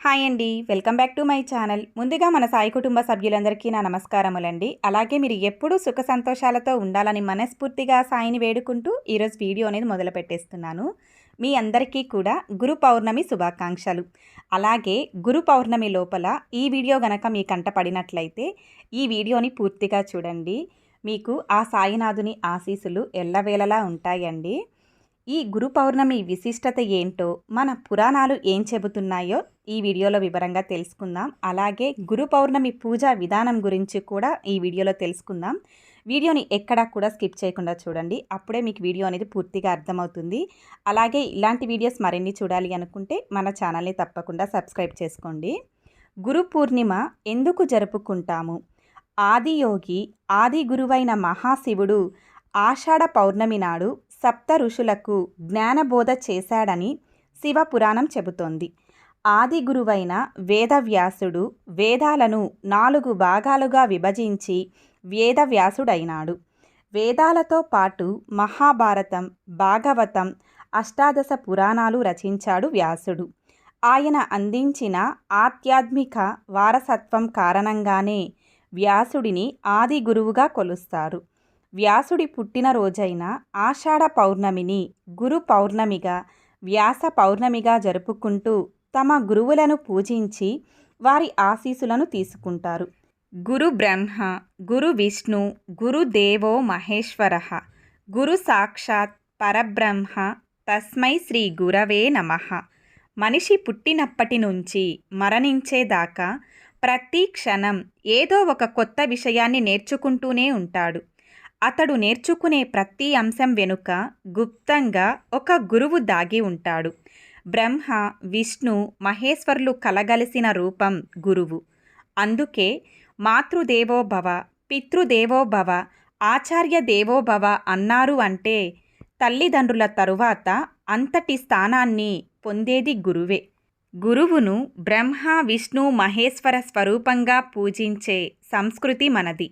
Hi అండి. Welcome back to my channel. ముందుగా మన సాయి కుటుంబ సభ్యులందరికీ నా నమస్కారములండి. అలాగే మీరు ఎప్పుడూ సుఖ సంతోషాలతో ఉండాలని మనస్ఫూర్తిగా సాయిని వేడుకుంటూ ఈరోజు వీడియో అనేది మొదలు పెట్టేస్తున్నాను. మీ అందరికీ కూడా గురు పౌర్ణమి శుభాకాంక్షలు. అలాగే గురు పౌర్ణమి లోపల ఈ వీడియో గనక మీ కంట పడినట్లయితే ఈ వీడియోని పూర్తిగా చూడండి. మీకు ఆ సాయినాథుని ఆశీస్సులు ఎల్లవేళలా ఉంటాయండి. ఈ గురు పౌర్ణమి విశిష్టత ఏంటో మన పురాణాలు ఏం చెబుతున్నాయో ఈ వీడియోలో వివరంగా తెలుసుకుందాం. అలాగే గురు పౌర్ణమి పూజా విధానం గురించి కూడా ఈ వీడియోలో తెలుసుకుందాం. వీడియోని ఎక్కడా కూడా స్కిప్ చేయకుండా చూడండి. అప్పుడే మీకు వీడియో అనేది పూర్తిగా అర్థమవుతుంది. అలాగే ఇలాంటి వీడియోస్ మరిన్ని చూడాలి అనుకుంటే మన ఛానల్ని తప్పకుండా సబ్స్క్రైబ్ చేసుకోండి. గురు పూర్ణిమ ఎందుకు జరుపుకుంటాము? ఆదియోగి ఆది గురువైన మహాశివుడు ఆషాఢ పౌర్ణమి నాడు సప్త ఋషులకు జ్ఞానబోధ చేశాడని శివపురాణం చెబుతోంది. ఆది గురువైన వేదవ్యాసుడు వేదాలను నాలుగు భాగాలుగా విభజించి వేదవ్యాసుడైనాడు. వేదాలతో పాటు మహాభారతం భాగవతం అష్టాదశ పురాణాలు రచించాడు వ్యాసుడు. ఆయన అందించిన ఆధ్యాత్మిక వారసత్వం కారణంగానే వ్యాసుడిని ఆది గురువుగా కొలుస్తారు. వ్యాసుడి పుట్టినరోజైన ఆషాఢ పౌర్ణమిని గురు పౌర్ణమిగా వ్యాస పౌర్ణమిగా జరుపుకుంటూ తమ గురువులను పూజించి వారి ఆశీసులను తీసుకుంటారు. గురు బ్రహ్మ గురు విష్ణు గురుదేవో మహేశ్వర గురు సాక్షాత్ పరబ్రహ్మ తస్మై శ్రీ గురవే నమ. మనిషి పుట్టినప్పటి నుంచి మరణించేదాకా ప్రతి క్షణం ఏదో ఒక కొత్త విషయాన్ని నేర్చుకుంటూనే ఉంటాడు. అతడు నేర్చుకునే ప్రతి అంశం వెనుక గుప్తంగా ఒక గురువు దాగి ఉంటాడు. బ్రహ్మ విష్ణు మహేశ్వరులు కలగలిసిన రూపం గురువు. అందుకే మాతృదేవోభవ పితృదేవోభవ ఆచార్య దేవోభవ అన్నారు అంటే తల్లిదండ్రుల తరువాత అంతటి స్థానాన్ని పొందేది గురువే. గురువును బ్రహ్మ విష్ణు మహేశ్వర స్వరూపంగా పూజించే సంస్కృతి మనది.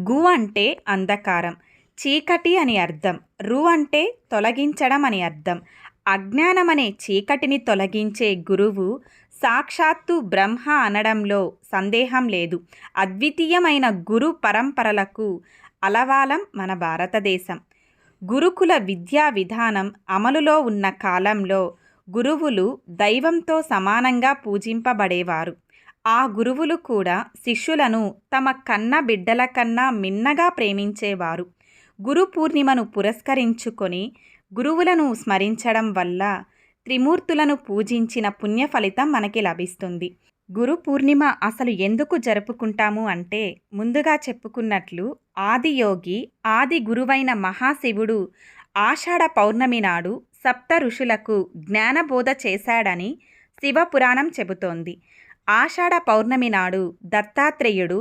గు అంటే అంధకారం చీకటి అని అర్థం రు అంటే తొలగించడం అని అర్థం అజ్ఞానం అనే చీకటిని తొలగించే గురువు సాక్షాత్తు బ్రహ్మ అనడంలో సందేహం లేదు. అద్వితీయమైన గురు పరంపరలకు అలవాలం మన భారతదేశం. గురుకుల విద్యా విధానం అమలులో ఉన్న కాలంలో గురువులు దైవంతో సమానంగా పూజింపబడేవారు. ఆ గురువులు కూడా శిష్యులను తమ కన్న బిడ్డల కన్నా మిన్నగా ప్రేమించేవారు. గురు పూర్ణిమను పురస్కరించుకొని గురువులను స్మరించడం వల్ల త్రిమూర్తులను పూజించిన పుణ్య ఫలితం మనకి లభిస్తుంది. గురు పూర్ణిమ అసలు ఎందుకు జరుపుకుంటాము అంటే ముందుగా చెప్పుకున్నట్లు ఆదియోగి ఆది గురువైన మహాశివుడు ఆషాఢ పౌర్ణమి నాడు సప్త ఋషులకు జ్ఞానబోధ చేశాడని శివపురాణం చెబుతోంది. ఆషాఢ పౌర్ణమి నాడు దత్తాత్రేయుడు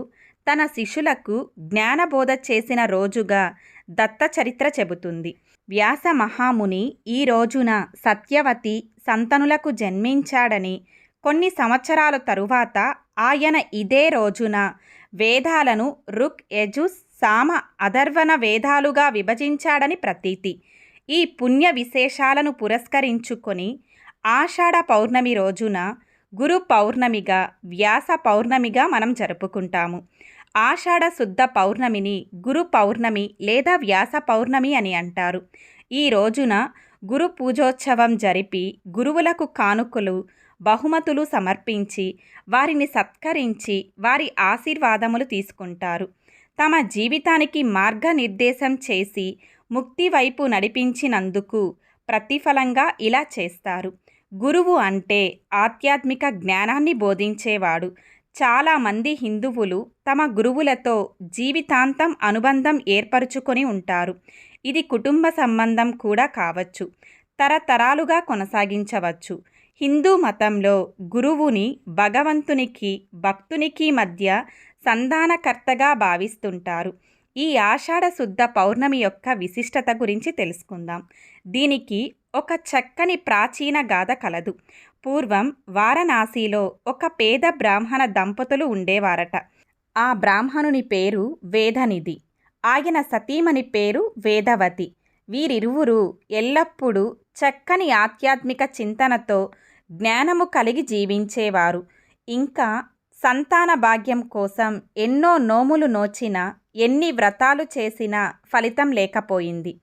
తన శిష్యులకు జ్ఞానబోధ చేసిన రోజుగా దత్త చరిత్ర చెబుతుంది. వ్యాస మహాముని ఈ రోజున సత్యవతి సంతనులకు జన్మించాడని కొన్ని సంవత్సరాల తరువాత ఆయన ఇదే రోజున వేదాలను రుక్ యజుస్ సామ అధర్వణ వేదాలుగా విభజించాడని ప్రతీతి. ఈ పుణ్య విశేషాలను పురస్కరించుకొని ఆషాఢ పౌర్ణమి రోజున గురు పౌర్ణమిగా వ్యాస పౌర్ణమిగా మనం జరుపుకుంటాము. ఆషాఢ శుద్ధ పౌర్ణమిని గురు పౌర్ణమి లేదా వ్యాస పౌర్ణమి అని అంటారు. ఈ రోజున గురు పూజోత్సవం జరిపి గురువులకు కానుకలు బహుమతులు సమర్పించి వారిని సత్కరించి వారి ఆశీర్వాదములు తీసుకుంటారు. తమ జీవితానికి మార్గనిర్దేశం చేసి ముక్తి వైపు నడిపించినందుకు ప్రతిఫలంగా ఇలా చేస్తారు. గురువు అంటే ఆధ్యాత్మిక జ్ఞానాన్ని బోధించేవాడు. చాలామంది హిందువులు తమ గురువులతో జీవితాంతం అనుబంధం ఏర్పరచుకొని ఉంటారు. ఇది కుటుంబ సంబంధం కూడా కావచ్చు. తరతరాలుగా కొనసాగించవచ్చు. హిందూ మతంలో గురువుని భగవంతునికి భక్తునికి మధ్య సంధానకర్తగా భావిస్తుంటారు. ఈ ఆషాఢ శుద్ధ పౌర్ణమి యొక్క విశిష్టత గురించి తెలుసుకుందాం. దీనికి ఒక చక్కని ప్రాచీన గాథ కలదు. పూర్వం వారణాసిలో ఒక పేద బ్రాహ్మణ దంపతులు ఉండేవారట. ఆ బ్రాహ్మణుని పేరు వేదనిధి. ఆయన సతీమణి పేరు వేదవతి. వీరిరువురు ఎల్లప్పుడూ చక్కని ఆధ్యాత్మిక చింతనతో జ్ఞానము కలిగి జీవించేవారు. ఇంకా సంతాన భాగ్యం కోసం ఎన్నో నోములు నోచినా ఎన్ని వ్రతాలు చేసినా ఫలితం లేకపోయింది.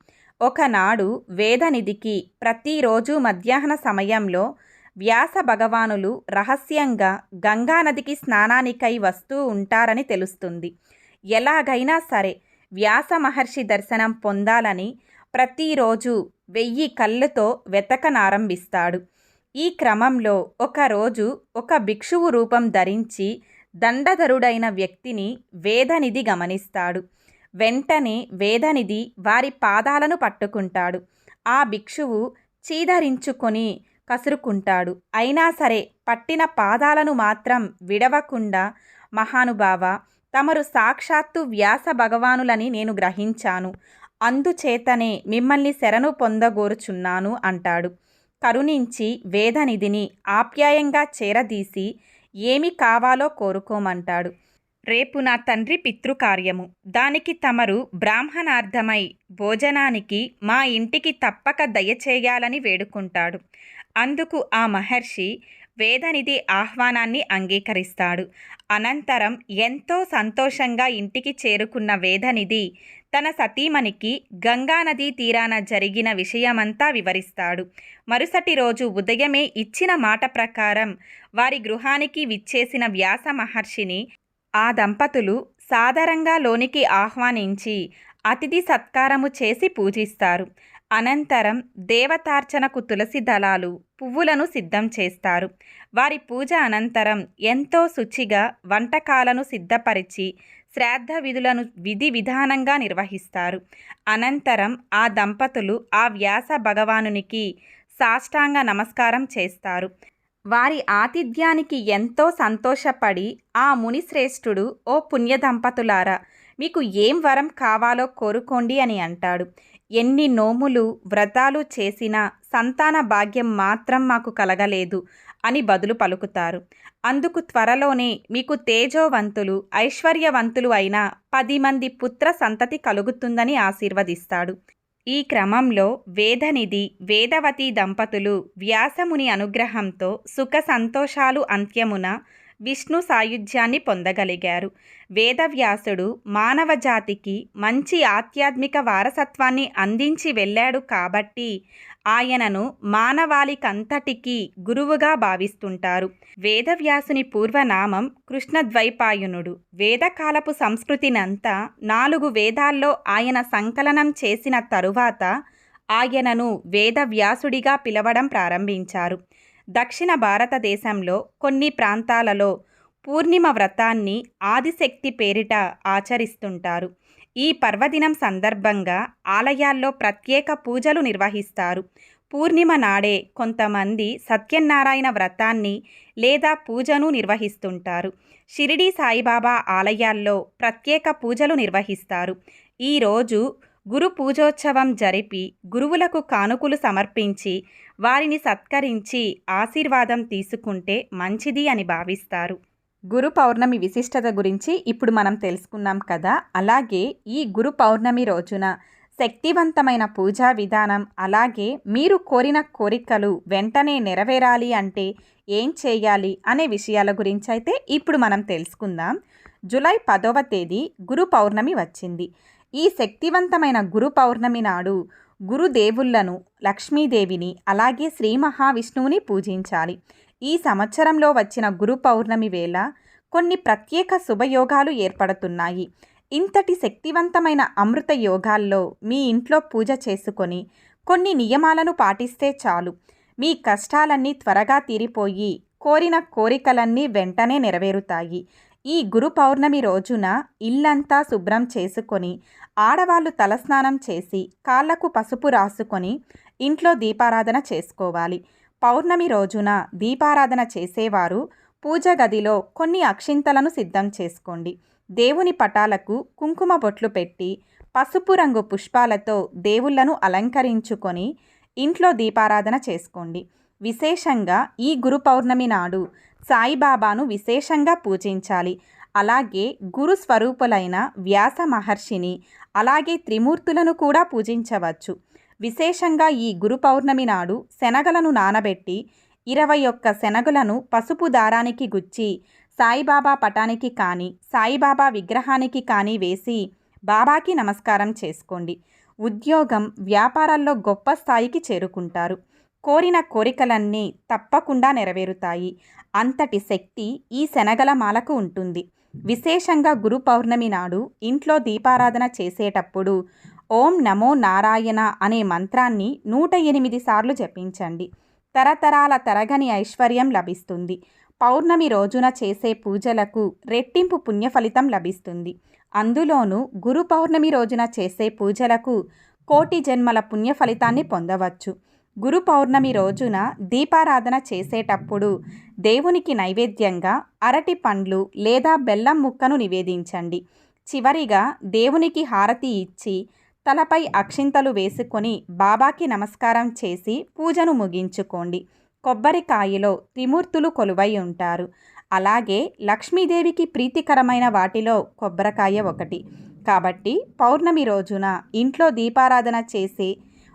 ఒకనాడు వేదనిధికి ప్రతిరోజు మధ్యాహ్న సమయంలో వ్యాస భగవానులు రహస్యంగా గంగానదికి స్నానానికై వస్తూ ఉంటారని తెలుస్తుంది. ఎలాగైనా సరే వ్యాస మహర్షి దర్శనం పొందాలని ప్రతిరోజు వెయ్యి కళ్ళతో వెతకనారంభిస్తాడు. ఈ క్రమంలో ఒకరోజు ఒక భిక్షువు రూపం ధరించి దండధరుడైన వ్యక్తిని వేదనిధి గమనిస్తాడు. వెంటనే వేదనిధి వారి పాదాలను పట్టుకుంటాడు. ఆ భిక్షువు చీదరించుకొని కసురుకుంటాడు. అయినా సరే పట్టిన పాదాలను మాత్రం విడవకుండా మహానుభావ తమరు సాక్షాత్తు వ్యాస భగవానులని నేను గ్రహించాను. అందుచేతనే మిమ్మల్ని శరణు పొందగోరుచున్నాను అంటాడు. కరుణించి వేదనిధిని ఆప్యాయంగా చేరదీసి ఏమి కావాలో కోరుకోమంటాడు. రేపు నా తండ్రి పితృకార్యము. దానికి తమరు బ్రాహ్మణార్థమై భోజనానికి మా ఇంటికి తప్పక దయచేయాలని వేడుకుంటాడు. అందుకు ఆ మహర్షి వేదనిధి ఆహ్వానాన్ని అంగీకరిస్తాడు. అనంతరం ఎంతో సంతోషంగా ఇంటికి చేరుకున్న వేదనిధి తన సతీమణికి గంగానదీ తీరాన జరిగిన విషయమంతా వివరిస్తాడు. మరుసటి రోజు ఉదయమే ఇచ్చిన మాట ప్రకారం వారి గృహానికి విచ్చేసిన వ్యాస మహర్షిని ఆ దంపతులు సాదరంగా లోనికి ఆహ్వానించి అతిథి సత్కారము చేసి పూజిస్తారు. అనంతరం దేవతార్చనకు తులసి దళాలు పువ్వులను సిద్ధం చేస్తారు. వారి పూజ అనంతరం ఎంతో శుచిగా వంటకాలను సిద్ధపరిచి శ్రాద్ధ విధులను విధి విధానంగా నిర్వహిస్తారు. అనంతరం ఆ దంపతులు ఆ వ్యాస భగవానునికి సాష్టాంగ నమస్కారం చేస్తారు. వారి ఆతిథ్యానికి ఎంతో సంతోషపడి ఆ మునిశ్రేష్ఠుడు ఓ పుణ్య దంపతులారా మీకు ఏం వరం కావాలో కోరుకోండి అని అంటాడు. ఎన్ని నోములు వ్రతాలు చేసినా సంతాన భాగ్యం మాత్రం మాకు కలగలేదు అని బదులు పలుకుతారు. అందుకు త్వరలోనే మీకు తేజోవంతులు ఐశ్వర్యవంతులు అయిన పది మంది పుత్ర సంతతి కలుగుతుందని ఆశీర్వదిస్తాడు. ఈ క్రమంలో వేదనిధి వేదవతి దంపతులు వ్యాసముని అనుగ్రహంతో సుఖ సంతోషాలు అంత్యమున విష్ణు సాయుధ్యాన్ని పొందగలిగారు. వేదవ్యాసుడు మానవ జాతికి మంచి ఆధ్యాత్మిక వారసత్వాన్ని అందించి వెళ్ళాడు కాబట్టి ఆయనను మానవాళికంతటికీ గురువుగా భావిస్తుంటారు. వేదవ్యాసుని పూర్వనామం కృష్ణద్వైపాయనుడు. వేదకాలపు సంస్కృతినంతా నాలుగు వేదాల్లో ఆయన సంకలనం చేసిన తరువాత ఆయనను వేదవ్యాసుడిగా పిలవడం ప్రారంభించారు. దక్షిణ భారతదేశంలో కొన్ని ప్రాంతాలలో పూర్ణిమ వ్రతాన్ని ఆదిశక్తి పేరిట ఆచరిస్తుంటారు. ఈ పర్వదినం సందర్భంగా ఆలయాల్లో ప్రత్యేక పూజలు నిర్వహిస్తారు. పూర్ణిమ నాడే కొంతమంది సత్యనారాయణ వ్రతాన్ని లేదా పూజను నిర్వహిస్తుంటారు. షిరిడి సాయిబాబా ఆలయాల్లో ప్రత్యేక పూజలు నిర్వహిస్తారు. ఈరోజు గురు పూజోత్సవం జరిపి గురువులకు కానుకలు సమర్పించి వారిని సత్కరించి ఆశీర్వాదం తీసుకుంటే మంచిది అని భావిస్తారు. గురు పౌర్ణమి విశిష్టత గురించి ఇప్పుడు మనం తెలుసుకున్నాం కదా. అలాగే ఈ గురు పౌర్ణమి రోజున శక్తివంతమైన పూజా విధానం అలాగే మీరు కోరిన కోరికలు వెంటనే నెరవేరాలి అంటే ఏం చేయాలి అనే విషయాల గురించి అయితే ఇప్పుడు మనం తెలుసుకుందాం. జూలై పదవ తేదీ గురు పౌర్ణమి వచ్చింది. ఈ శక్తివంతమైన గురు పౌర్ణమి నాడు గురుదేవుళ్ళను లక్ష్మీదేవిని అలాగే శ్రీ మహావిష్ణువుని పూజించాలి. ఈ సంవత్సరంలో వచ్చిన గురు పౌర్ణమి వేళ కొన్ని ప్రత్యేక శుభయోగాలు ఏర్పడుతున్నాయి. ఇంతటి శక్తివంతమైన అమృత యోగాల్లో మీ ఇంట్లో పూజ చేసుకొని కొన్ని నియమాలను పాటిస్తే చాలు. మీ కష్టాలన్నీ త్వరగా తీరిపోయి కోరిన కోరికలన్నీ వెంటనే నెరవేరుతాయి. ఈ గురు పౌర్ణమి రోజున ఇల్లంతా శుభ్రం చేసుకొని ఆడవాళ్ళు తలస్నానం చేసి కాళ్ళకు పసుపు రాసుకొని ఇంట్లో దీపారాధన చేసుకోవాలి. పౌర్ణమి రోజున దీపారాధన చేసేవారు. పూజ గదిలో కొన్ని అక్షింతలను సిద్ధం చేసుకోండి. దేవుని పటాలకు కుంకుమ బొట్లు పెట్టి పసుపు రంగు పుష్పాలతో దేవుళ్ళను అలంకరించుకొని ఇంట్లో దీపారాధన చేసుకోండి. విశేషంగా ఈ గురు పౌర్ణమి నాడు సాయిబాబాను విశేషంగా పూజించాలి. అలాగే గురు స్వరూపులైన వ్యాస మహర్షిని అలాగే త్రిమూర్తులను కూడా పూజించవచ్చు. విశేషంగా ఈ గురు పౌర్ణమి నాడు శనగలను నానబెట్టి ఇరవై ఒక్క శనగలను పసుపు దారానికి గుచ్చి సాయిబాబా పటానికి కానీ సాయిబాబా విగ్రహానికి కానీ వేసి బాబాకి నమస్కారం చేసుకోండి. ఉద్యోగం వ్యాపారాల్లో గొప్ప స్థాయికి చేరుకుంటారు. కోరిన కోరికలన్నీ తప్పకుండా నెరవేరుతాయి. అంతటి శక్తి ఈ శనగల మాలకు ఉంటుంది. విశేషంగా గురు పౌర్ణమి నాడు ఇంట్లో దీపారాధన చేసేటప్పుడు ఓం నమో నారాయణ అనే మంత్రాన్ని నూట ఎనిమిది సార్లు జపించండి. తరతరాల తరగని ఐశ్వర్యం లభిస్తుంది. పౌర్ణమి రోజున చేసే పూజలకు రెట్టింపు పుణ్యఫలితం లభిస్తుంది. అందులోనూ గురు పౌర్ణమి రోజున చేసే పూజలకు కోటి జన్మల పుణ్యఫలితాన్ని పొందవచ్చు. గురు పౌర్ణమి రోజున దీపారాధన చేసేటప్పుడు దేవునికి నైవేద్యంగా అరటి పండ్లు లేదా బెల్లం ముక్కను నివేదించండి. చివరిగా దేవునికి హారతి ఇచ్చి తలపై అక్షింతలు వేసుకొని బాబాకి నమస్కారం చేసి పూజను ముగించుకోండి. కొబ్బరికాయలో త్రిమూర్తులు కొలువై ఉంటారు. అలాగే లక్ష్మీదేవికి ప్రీతికరమైన వాటిలో కొబ్బరికాయ ఒకటి. కాబట్టి పౌర్ణమి రోజున ఇంట్లో దీపారాధన చేసి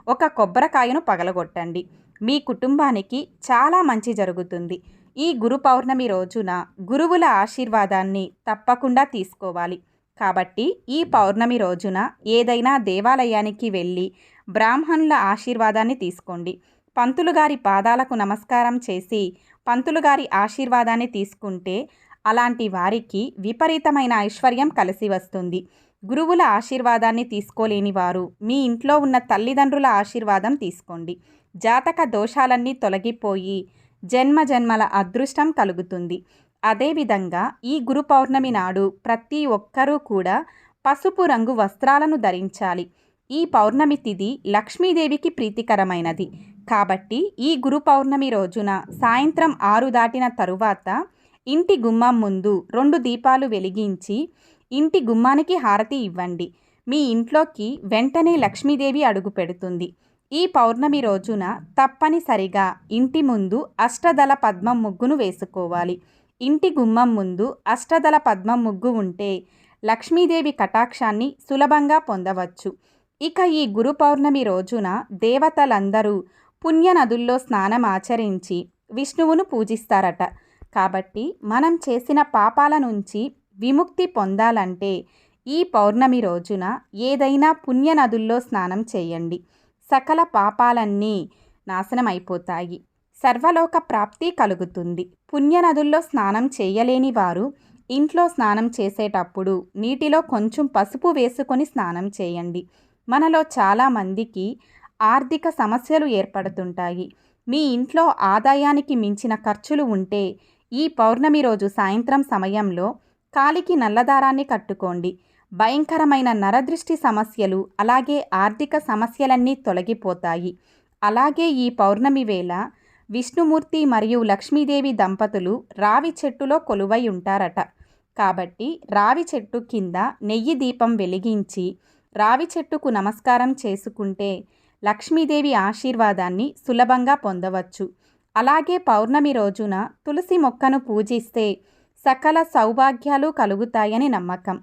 ఒక కొబ్బరికాయను పగలగొట్టండి. మీ కుటుంబానికి చాలా మంచి జరుగుతుంది. ఈ గురు పౌర్ణమి రోజున గురువుల ఆశీర్వాదాన్ని తప్పకుండా తీసుకోవాలి. కాబట్టి ఈ పౌర్ణమి రోజున ఏదైనా దేవాలయానికి వెళ్ళి బ్రాహ్మణుల ఆశీర్వాదాన్ని తీసుకోండి. పంతులుగారి పాదాలకు నమస్కారం చేసి పంతులుగారి ఆశీర్వాదాన్ని తీసుకుంటే అలాంటి వారికి విపరీతమైన ఐశ్వర్యం కలిసి వస్తుంది. గురువుల ఆశీర్వాదాన్ని తీసుకోలేని వారు మీ ఇంట్లో ఉన్న తల్లిదండ్రుల ఆశీర్వాదం తీసుకోండి. జాతక దోషాలన్నీ తొలగిపోయి జన్మ జన్మల అదృష్టం కలుగుతుంది. అదేవిధంగా ఈ గురు పౌర్ణమి నాడు ప్రతి ఒక్కరూ కూడా పసుపు రంగు వస్త్రాలను ధరించాలి. ఈ పౌర్ణమి తిథి లక్ష్మీదేవికి ప్రీతికరమైనది. కాబట్టి ఈ గురు పౌర్ణమి రోజున సాయంత్రం ఆరు దాటిన తరువాత ఇంటి గుమ్మం ముందు రెండు దీపాలు వెలిగించి ఇంటి గుమ్మానికి హారతి ఇవ్వండి. మీ ఇంట్లోకి వెంటనే లక్ష్మీదేవి అడుగు పెడుతుంది. ఈ పౌర్ణమి రోజున తప్పనిసరిగా ఇంటి ముందు అష్టదళ పద్మం ముగ్గును వేసుకోవాలి. ఇంటి గుమ్మం ముందు అష్టదళ పద్మం ముగ్గు ఉంటే లక్ష్మీదేవి కటాక్షాన్ని సులభంగా పొందవచ్చు. ఇక ఈ గురు పౌర్ణమి రోజున దేవతలందరూ పుణ్యనదుల్లో స్నానం ఆచరించి విష్ణువును పూజిస్తారట. కాబట్టి మనం చేసిన పాపాల నుంచి విముక్తి పొందాలంటే ఈ పౌర్ణమి రోజున ఏదైనా పుణ్యనదుల్లో స్నానం చేయండి. సకల పాపాలన్నీ నాశనం అయిపోతాయి సర్వలోక ప్రాప్తి కలుగుతుంది. పుణ్యనదుల్లో స్నానం చేయలేని వారు ఇంట్లో స్నానం చేసేటప్పుడు నీటిలో కొంచెం పసుపు వేసుకొని స్నానం చేయండి. మనలో చాలామందికి ఆర్థిక సమస్యలు ఏర్పడుతుంటాయి. మీ ఇంట్లో ఆదాయానికి మించిన ఖర్చులు ఉంటే ఈ పౌర్ణమి రోజు సాయంత్రం సమయంలో కాలికి నల్లదారాన్ని కట్టుకోండి. భయంకరమైన నరదృష్టి సమస్యలు అలాగే ఆర్థిక సమస్యలన్నీ తొలగిపోతాయి. అలాగే ఈ పౌర్ణమి వేళ విష్ణుమూర్తి మరియు లక్ష్మీదేవి దంపతులు రావి చెట్టులో కొలువై ఉంటారట. కాబట్టి రావి చెట్టు కింద నెయ్యి దీపం వెలిగించి రావి చెట్టుకు నమస్కారం చేసుకుంటే లక్ష్మీదేవి ఆశీర్వాదాన్ని సులభంగా పొందవచ్చు. అలాగే పౌర్ణమి రోజున తులసి మొక్కను పూజిస్తే సకల సౌభాగ్యాలు కలుగుతాయని నమ్మకం.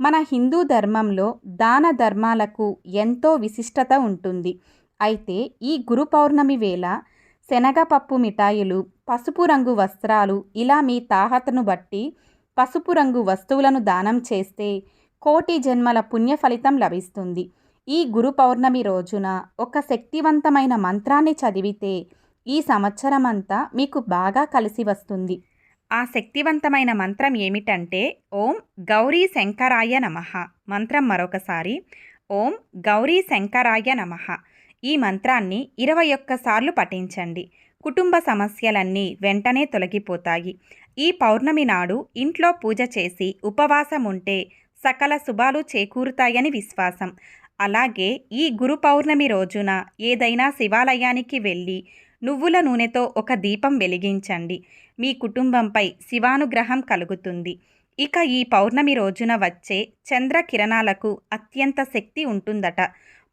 మన హిందూ ధర్మంలో దాన ధర్మాలకు ఎంతో విశిష్టత ఉంటుంది. అయితే ఈ గురు పౌర్ణమి వేళ శనగపప్పు మిఠాయిలు పసుపు రంగు వస్త్రాలు ఇలా మీ తాహతను బట్టి పసుపు రంగు వస్తువులను దానం చేస్తే కోటి జన్మల పుణ్య ఫలితం లభిస్తుంది. ఈ గురు పౌర్ణమి రోజున ఒక శక్తివంతమైన మంత్రాన్ని చదివితే ఈ సంవత్సరం అంతా మీకు బాగా కలిసి వస్తుంది. ఆ శక్తివంతమైన మంత్రం ఏమిటంటే ఓం గౌరీ శంకరాయ నమః. మంత్రం మరొకసారి. ఓం గౌరీ శంకరాయ నమః. ఈ మంత్రాన్ని ఇరవై ఒక్కసార్లు పఠించండి. కుటుంబ సమస్యలన్నీ వెంటనే తొలగిపోతాయి. ఈ పౌర్ణమి నాడు ఇంట్లో పూజ చేసి ఉపవాసం ఉంటే సకల శుభాలు చేకూరుతాయని విశ్వాసం. అలాగే ఈ గురు పౌర్ణమి రోజున ఏదైనా శివాలయానికి వెళ్ళి నువ్వుల నూనెతో ఒక దీపం వెలిగించండి. మీ కుటుంబంపై శివానుగ్రహం కలుగుతుంది. ఇక ఈ పౌర్ణమి రోజున వచ్చే చంద్ర కిరణాలకు అత్యంత శక్తి ఉంటుందట.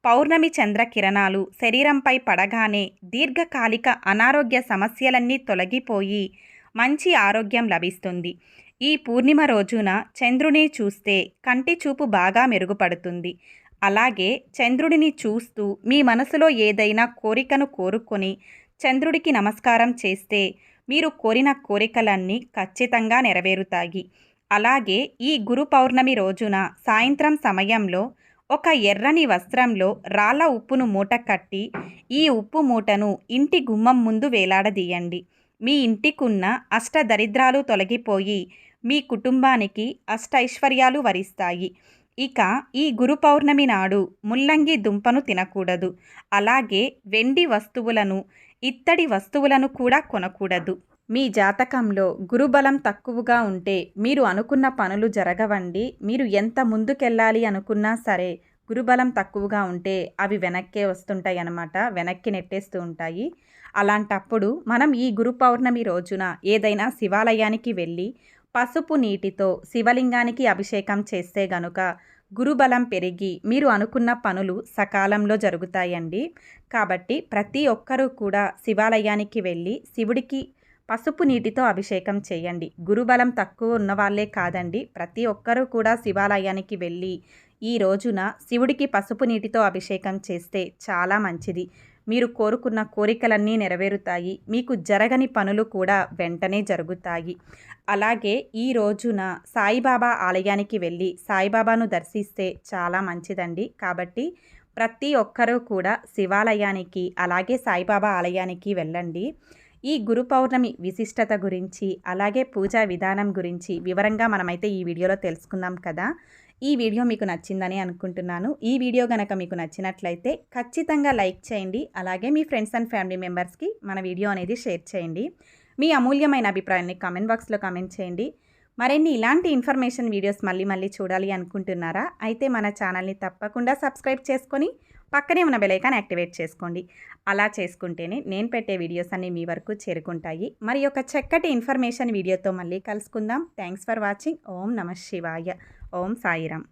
పౌర్ణమి చంద్ర కిరణాలు శరీరంపై పడగానే దీర్ఘకాలిక అనారోగ్య సమస్యలన్నీ తొలగిపోయి మంచి ఆరోగ్యం లభిస్తుంది. ఈ పూర్ణిమ రోజున చంద్రుని చూస్తే కంటి చూపు బాగా మెరుగుపడుతుంది. అలాగే చంద్రుడిని చూస్తూ మీ మనసులో ఏదైనా కోరికను కోరుకొని చంద్రుడికి నమస్కారం చేస్తే మీరు కోరిన కోరికలన్నీ ఖచ్చితంగా నెరవేరుతాయి. అలాగే ఈ గురు పౌర్ణమి రోజున సాయంత్రం సమయంలో ఒక ఎర్రని వస్త్రంలో రాళ్ళ ఉప్పును మూట కట్టి ఈ ఉప్పు మూటను ఇంటి గుమ్మం ముందు వేలాడదీయండి. మీ ఇంటికున్న అష్ట దరిద్రాలు తొలగిపోయి మీ కుటుంబానికి అష్టైశ్వర్యాలు వరిస్తాయి. ఇక ఈ గురు పౌర్ణమి నాడు ముల్లంగి దుంపను తినకూడదు. అలాగే వెండి వస్తువులను ఇత్తడి వస్తువులను కూడా కొనకూడదు. మీ జాతకంలో గురుబలం తక్కువగా ఉంటే మీరు అనుకున్న పనులు జరగవండి. మీరు ఎంత ముందుకెళ్ళాలి అనుకున్నా సరే గురుబలం తక్కువగా ఉంటే అవి వెనక్కే వస్తుంటాయి అన్నమాట. వెనక్కి నెట్టేస్తూ ఉంటాయి. అలాంటప్పుడు మనం ఈ గురు పౌర్ణమి రోజున ఏదైనా శివాలయానికి వెళ్ళి పసుపు నీటితో శివలింగానికి అభిషేకం చేస్తే గనుక గురుబలం పెరిగి మీరు అనుకున్న పనులు సకాలంలో జరుగుతాయండి. కాబట్టి ప్రతి ఒక్కరూ కూడా శివాలయానికి వెళ్ళి శివుడికి పసుపు నీటితో అభిషేకం చేయండి. గురుబలం తక్కువ ఉన్నవాళ్ళే కాదండి. ప్రతి ఒక్కరూ కూడా శివాలయానికి వెళ్ళి ఈ రోజున శివుడికి పసుపు నీటితో అభిషేకం చేస్తే చాలా మంచిది. మీరు కోరుకున్న కోరికలన్నీ నెరవేరుతాయి. మీకు జరగని పనులు కూడా వెంటనే జరుగుతాయి. అలాగే ఈ రోజున సాయిబాబా ఆలయానికి వెళ్ళి సాయిబాబాను దర్శిస్తే చాలా మంచిదండి. కాబట్టి ప్రతి ఒక్కరూ కూడా శివాలయానికి అలాగే సాయిబాబా ఆలయానికి వెళ్ళండి. ఈ గురు పౌర్ణమి విశిష్టత గురించి అలాగే పూజా విధానం గురించి వివరంగా మనమైతే ఈ వీడియోలో తెలుసుకుందాం కదా. ఈ వీడియో మీకు నచ్చిందని అనుకుంటున్నాను. ఈ వీడియో కనుక మీకు నచ్చినట్లయితే ఖచ్చితంగా లైక్ చేయండి. అలాగే మీ ఫ్రెండ్స్ అండ్ ఫ్యామిలీ మెంబర్స్కి మన వీడియో అనేది షేర్ చేయండి. మీ అమూల్యమైన అభిప్రాయాన్ని కామెంట్ బాక్స్లో కామెంట్ చేయండి. మరిన్ని ఇలాంటి ఇన్ఫర్మేషన్ వీడియోస్ మళ్ళీ మళ్ళీ చూడాలి అనుకుంటున్నారా? అయితే మన ఛానల్ని తప్పకుండా సబ్స్క్రైబ్ చేసుకొని పక్కనే ఉన్న బెలైకాన్ యాక్టివేట్ చేసుకోండి. అలా చేసుకుంటేనే నేను పెట్టే వీడియోస్ అన్నీ మీ వరకు చేరుకుంటాయి. మరి ఒక చక్కటి ఇన్ఫర్మేషన్ వీడియోతో మళ్ళీ కలుసుకుందాం. థ్యాంక్స్ ఫర్ వాచింగ్ ఓం నమ శివాయ. ఓం సాయిరామ్.